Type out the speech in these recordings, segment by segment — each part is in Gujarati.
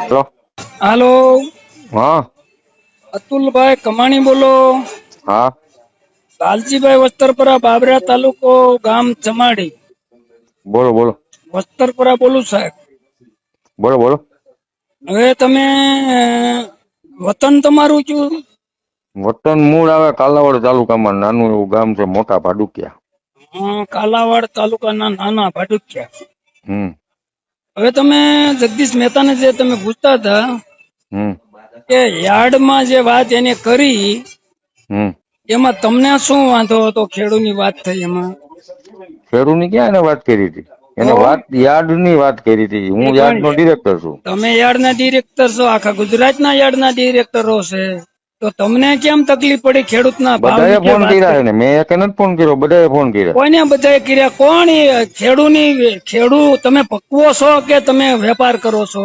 હેલો. હાલો. હા. અતુલભાઈ કમાણી બોલો. હા. લાલજીભાઈ વસ્તરપરા બાબરા તાલુકો ગામ ચમાડી બોલો બોલો. વસ્તરપરા બોલું સાહેબ. બોલો બોલો. હવે તમે વતન તમારું છું વતન મૂળ આવે કાલાવાડ તાલુકામાં નાનું એવું ગામ છે મોટા ભાડુકિયા. કાલાવાડ તાલુકાના નાના ભાડુકિયા. હમ. હવે તમે જગદીશ મહેતાને જે તમે પૂછતા હતા કે યાર્ડમાં જે વાત એને કરી હમ. એમાં તમને શું વાંધો હતો ખેડૂની વાત થઈ એમાં? ખેડૂની ક્યાં એને વાત કરી હતી? એને વાત યાર્ડની વાત કરી હતી. હું યાર્ડ નો ડિરેક્ટર છું. તમે યાર્ડના ડિરેક્ટર છો આખા ગુજરાતના યાર્ડના ડિરેક્ટરો છે. તો તમને કેમ તકલીફ પડી? ખેડૂતના બધાએ ફોન કર્યા છે. ને મેં એક જ ફોન કર્યો બધાએ ફોન કર્યા. કોઈને બધાએ કર્યા? કોણ એ ખેડૂની ખેડૂ તમે પકવો છો કે તમે વેપાર કરો છો?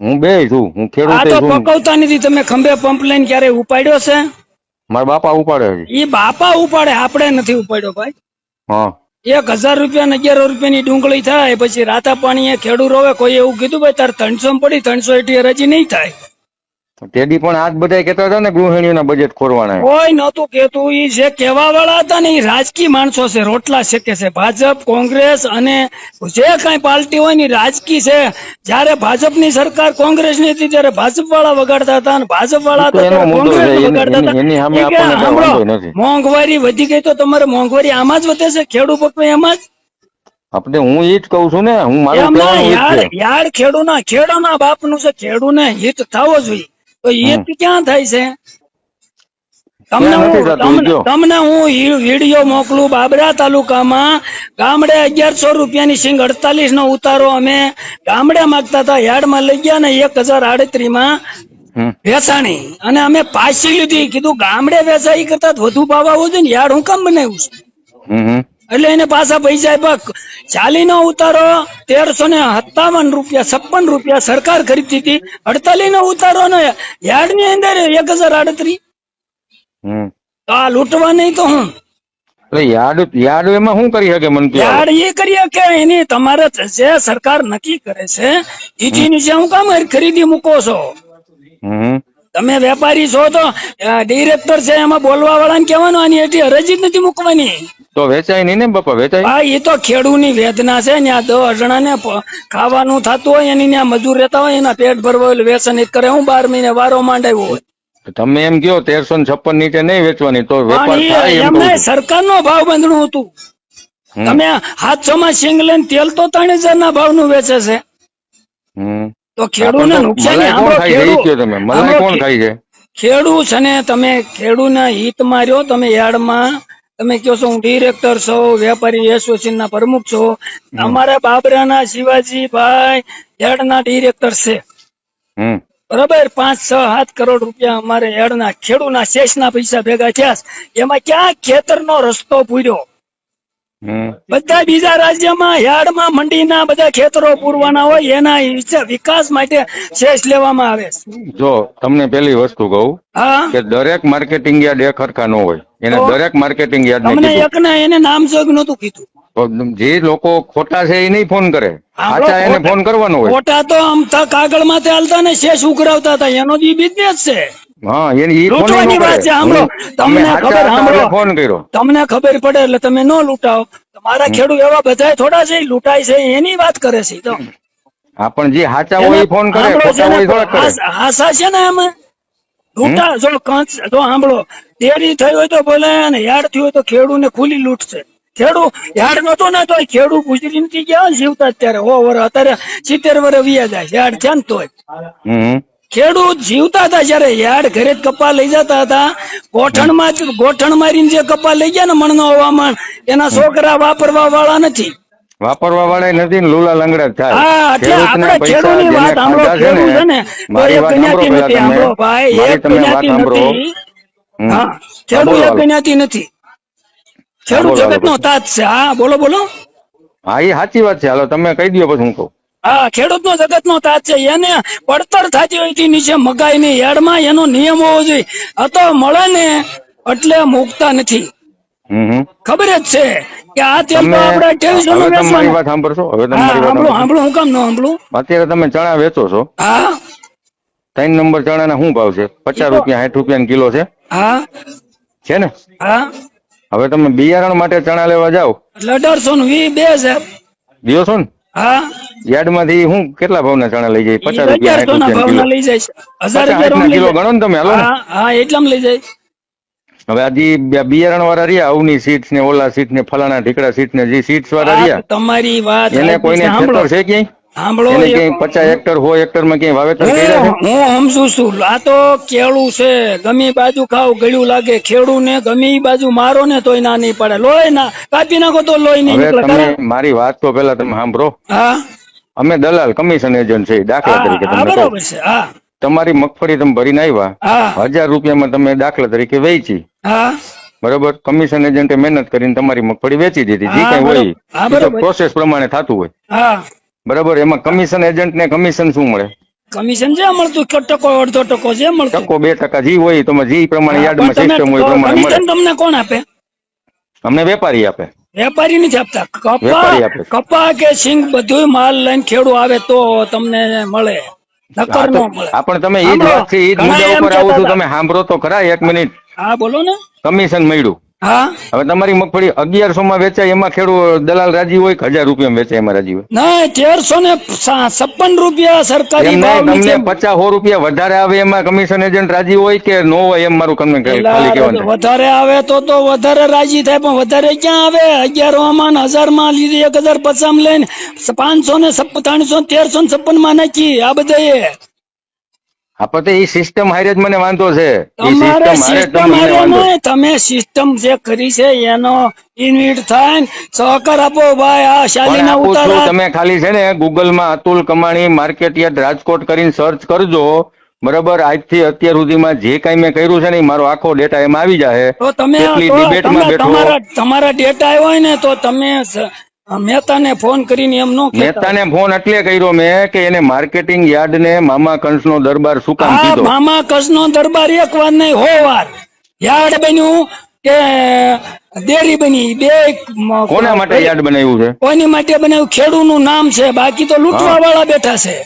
હું બે છું. હું આ તો પકવતા નથી. તમે ખંભે પંપ લઈને ક્યારે ઉપાડ્યો છે? મારા બાપા ઉપાડે છે. ઈ બાપા ઉપાડે? આપણે નથી ઉપાડ્યો ભાઈ. હા. એક હજાર રૂપિયા ને અગિયાર રૂપિયાની ડુંગળી થાય પછી રાતા પાણીએ ખેડૂ રોવે કોઈ એવું કીધું ભાઈ તાર ત્રણસો પડી ત્રણસો એટી હજી નહીં થાય. તેદી પણ આજ બધા કેતા હતા ને ગૃહિણીઓના બજેટ ખોરવાના. કોઈ નતું કેતું ઈ જે કહેવા વાળા હતા ને ઈ રાજકીય માણસો છે રોટલા શેકે છે. ભાજપ કોંગ્રેસ અને જે કઈ પાર્ટી હોય ને રાજકીય છે. જયારે ભાજપની સરકાર કોંગ્રેસની હતી ત્યારે ભાજપ વાળા વગાડતા હતા અને ભાજપ વાળા હતા. મોંઘવારી વધી ગઈ તો તમારે મોંઘવારી આમાં જ વધે છે? ખેડૂત પકવે એમાં જ? આપણે હું ઈ જ કઉ છું ને હું મારું યાર યાર ખેડૂના ખેડૂના બાપનું છે ખેડૂને હિત થવો જોઈએ. તો એ ક્યાં થાય છે? તમને હું તમને- હું વીડિયો મોકલું બાબરા તાલુકામાં ગામડે અગિયારસો રૂપિયાની સિંગ અડતાલીસ નો ઉતારો અમે ગામડે માગતા હતા. યાર્ડમાં લઈ ગયા ને એક હજાર આડત્રીસમાં. વેચાણી. અને અમે પાછી લીધી. કીધું ગામડે વેચાઈ કરતા વધુ ભાવ આવવો જોઈએ ને. યાર્ડ હું કામ બનાવ્યું છે. એટલે એને પાછા પૈસા ચાલી નો ઉતારો તેરસો ને સત્તાવન રૂપિયા છપ્પન રૂપિયા સરકાર ખરીદતી હતી અડતાલીસ નો ઉતારો ને યાર્ડની અંદર એક હજાર આડત્રીસ હમ. તો આ લૂંટવા નહીં તો હું યાર્ડ યાર્ડ એમાં શું કરી શકે મન? યાર્ડ એ કરી કે એની તમારે જે સરકાર નક્કી કરે છે એથી નીચે હું કામ ખરીદી મૂકો છો હમ. તમે વેપારી છો તો ડિરેક્ટર છે એમાં બોલવા વાળા ને કેવાનું આની એટલી હરજી જ નથી મૂકવાની. તો વેચાય નહીં ને બાપા વેચાય? હા એ તો ખેડૂની વેદના છે ત્યાં દસ અજણા ને ખાવાનું થતું હોય એની ત્યાં મજૂર રહેતા હોય એના પેટ ભરવા હોય એક કરે હું બાર મહિને વારો માંડાવ્યો હોય. તમે એમ કયો તેરસો ને છપ્પન નીચે નહીં વેચવાની તો વેપાર એમને. સરકારનો ભાવ બંધણું હતું. તમે સાતસો માં સિંગ લઈને તેલ તો ત્રણ હજાર ના ભાવનું વેચે છે. તો ખેડૂને નુકસાન ખાય છે ખેડૂત છે ને તમે ખેડૂતના હિતમાં રહ્યો તમે યાર્ડમાં તમે કહો છો હું ડિરેક્ટર છો વેપારી એસોસિએશન ના પ્રમુખ છો. અમારા બાબરાના શિવાજીભાઈ યાર્ડના ડિરેક્ટર છે. બરાબર? પાંચ છ સાત કરોડ રૂપિયા અમારે યાર્ડના ખેડૂના શેષના પૈસા ભેગા થયા એમાં ક્યાં ખેતરનો રસ્તો પૂર્યો? બધા બીજા રાજ્યમાં યાર્ડમાં મંડીના બધા ખેતરો પૂરવાના હોય એના વિકાસ માટે શેષ લેવામાં આવે જો તમને પેલી વસ્તુ કહું કે દરેક માર્કેટિંગ યાર્ડ એક હરખા ન હોય. એને દરેક માર્કેટિંગ યાર્ડ તમને એકને એને નામ જોગ નતું કીધું. જે લોકો ખોટા છે એ નહીં ફોન કરે. સાચા એને ફોન કરવાનો હોય. ખોટા તો આમ તક કાગળમાં તે હાલતા ને શેષ ઉઘરાવતા હતા. એનો જ બિઝનેસ છે. હા એની લૂંટવાની વાત છે, સાંભળો. તમને ખબર, સાંભળો. ફોન કર્યો. તમને ખબર પડે એટલે તમે ન લૂંટાવો તમારા ખેડૂત એવા બધા થોડા છે લૂંટાય છે એની વાત કરે છે તો. હા પણ જે હાચા હોય એ ફોન કરે ખોટા હોય થોડા કરે. હાસા છે ને એમાં? લૂંટા જો કંચ જો સાંભળો દેરી થઈ હોય તો બોલે અને યાર થયું હોય તો ખેડૂત ને ખુલ્લી લૂંટ છે. યાડ યાર્ડ નતો ને તો ખેડૂ ગુજરી નથી ગયા જીવતા અત્યારે હો વર અત્યારે સિત્તેર વર વ્યા જાય યાડ છે ને તોય. હમ. ખેડૂત જીવતા હતા જયારે યાર્ડ ઘરે જ કપા લઈ જતા હતા. ગોઠણમાં જ ગોઠણ મારીને જે કપા લઈ ગયા ને મણનો હવામાન એના છોકરા વાપરવા વાળા નથી. વાપરવા વાળા નથી ને લુલા લંગડા હા થાય. એટલે આપણે ખેડૂતની વાત સાંભળો ખેડૂત છે ને ને મારી વાત સાંભળો નથી સાંભળો ભાઈ એક નથી. હા ખેડૂત. નથી. ખેડૂત તાજ છે. હા બોલો બોલો. હા એ સાચી વાત છે. હાલો તમે કહી દો પછી હું કહું. હા ખેડૂત નો જગત નો તાજ છે. એને પડતર થતી હોયથી નીચે મગાઈ ની યાર્ડમાં એનો નિયમ હોવો જોઈએ. આ મળે ને એટલે મૂકતા નથી. ખબર જ છે કે આ તેલ તો આપણે અઠ્યાવીસો નું વેચવાનું. વાત સાંભળશો? હવે સાંભળો સાંભળો. હું કામ ન સાંભળું? અત્યારે તમે ચણા વેચો છો. હા. ત્રણ નંબર ચણાના શું ભાવ છે? પચાસ રૂપિયા સાઠ રૂપિયા કિલો છે. હા. છે ને? હા. હવે તમે બિયારણ માટે ચણા લેવા જાઓ. એટલે અઢારસો નું વી બે હજાર. દિવસો ને હા? યાર્ડમાંથી હું કેટલા ભાવના ચણા લઈ જાય? પચાસ રૂપિયા ભાવના લઈ જાય હજાર લઈ કિલો ગણો ને તમે હાલો હા એટલામાં લઈ જાય. હવે આજે બિયારણ વાળા રહ્યા અવની સીટ્સ ને ઓલા સીટ ને ફલાણા ઢીકડા સીટ ને જે સીટ્સ વાળા રહ્યા તમારી વાત એને કોઈને સાંભળો. ખેતર છે ક્યાંય? સાંભળો પચાસ હેક્ટર સો હેક્ટરમાં ક્યાંય વાવેતર હું સમજુ છું આ તો કેળું છે ગમી બાજુ ખાવ ગળ્યું લાગે ખેડૂ ને ગમી બાજુ મારો ને તોય ના નહીં પડે. લોહી ના કાપી નાખો તો લોહી નહીં નીકળે મારી વાત તો પેલા તમે સાંભળો. હા? અમે દલાલ કમિશન એજન્ટ છે દાખલા તરીકે તમે તમને બરોબર છે હા. તમારી મગફળી તમે ભરીને આવ્યા હજાર રૂપિયામાં તમે દાખલા તરીકે વેચી. હા. બરોબર? કમિશન એજન્ટે મહેનત કરીને તમારી મગફળી વેચી દીધી જે કઈ. હોય. પ્રોસેસ પ્રમાણે થતું હોય. બરાબર એમાં કમિશન એજન્ટ ને કમિશન શું મળે? કમિશન જે મળતું ટકો અડધો ટકો જે મળતું. ટકો બે ટકા જે હોય તમે જે પ્રમાણે યાર્ડમાં સિસ્ટમ હોય પ્રમાણે મળે. કમિશન તમને કોણ આપે? અમને વેપારી આપે. વેપારી નથી આપતા. કપા આપે. કપા કે સિંગ બધું માલ લઈને ખેડૂ આવે તો તમને મળે. નકર નો મળે. પણ તમે ઈ જ વાત છે ઈ જ મુદ્દા ઉપર આવું છું તમે સાંભળો તો ખરા એક મિનિટ. હા બોલો ને. કમિશન મળ્યું. હા? હવે તમારી મગફળી અગિયારસો માં વેચાય એમાં ખેડૂત દલાલ રાજી હોય કે હજાર રૂપિયા વેચાય એમાં રાજી હોય? ના તેરસો ને છપ્પન રૂપિયા સરકારી ભાવ તમને પચાસ સો રૂપિયા વધારે આવે એમાં કમિશન એજન્ટ રાજી હોય કે નો હોય એમ મારું તમને ખાલી કહેવાનું વધારે આવે તો તો વધારે રાજી થાય પણ વધારે ક્યાં આવે? અગિયારો માં હજારમાં લીધી એક હજાર પચાસ લઈને પાંચસો ને ત્રણસો તેરસો ને છપ્પનમાં નાખી આ બધા હા પણ એ સિસ્ટમ હારે જ મને વાંધો છે. તમારે સિસ્ટમ હારે તમે સિસ્ટમ જે કરી છે એનો ઇન્વિટ થાય સહકાર આપો ભાઈ આ શાલીના આપું તમે ખાલી છે ને ગૂગલમાં અતુલ કમાણી માર્કેટ યાર્ડ રાજકોટ કરીને સર્ચ કરજો. બરાબર આજથી અત્યાર સુધીમાં જે કાંઈ મેં કર્યું છે ને મારો આખો ડેટા એમાં આવી જાય તો તમે તમારા તમારા ડેટા આવ્યો હોય ને તો તમે મહેતાને ફોન કરીને એમ નો મહેતાને ફોન એટલે કર્યો મેં કે એને માર્કેટિંગ યાર્ડ ને મામા કંસનો દરબાર શું કામ કીધો? મામા કસનો દરબાર એક વાર નહીં હો વાર. યાર્ડ બન્યું કે ડેરી બની બે કોના માટે યાર્ડ બનાવ્યું છે? કોની માટે બનાવ્યું? ખેડૂનું નામ છે બાકી તો લૂંટવા વાળા બેઠા છે.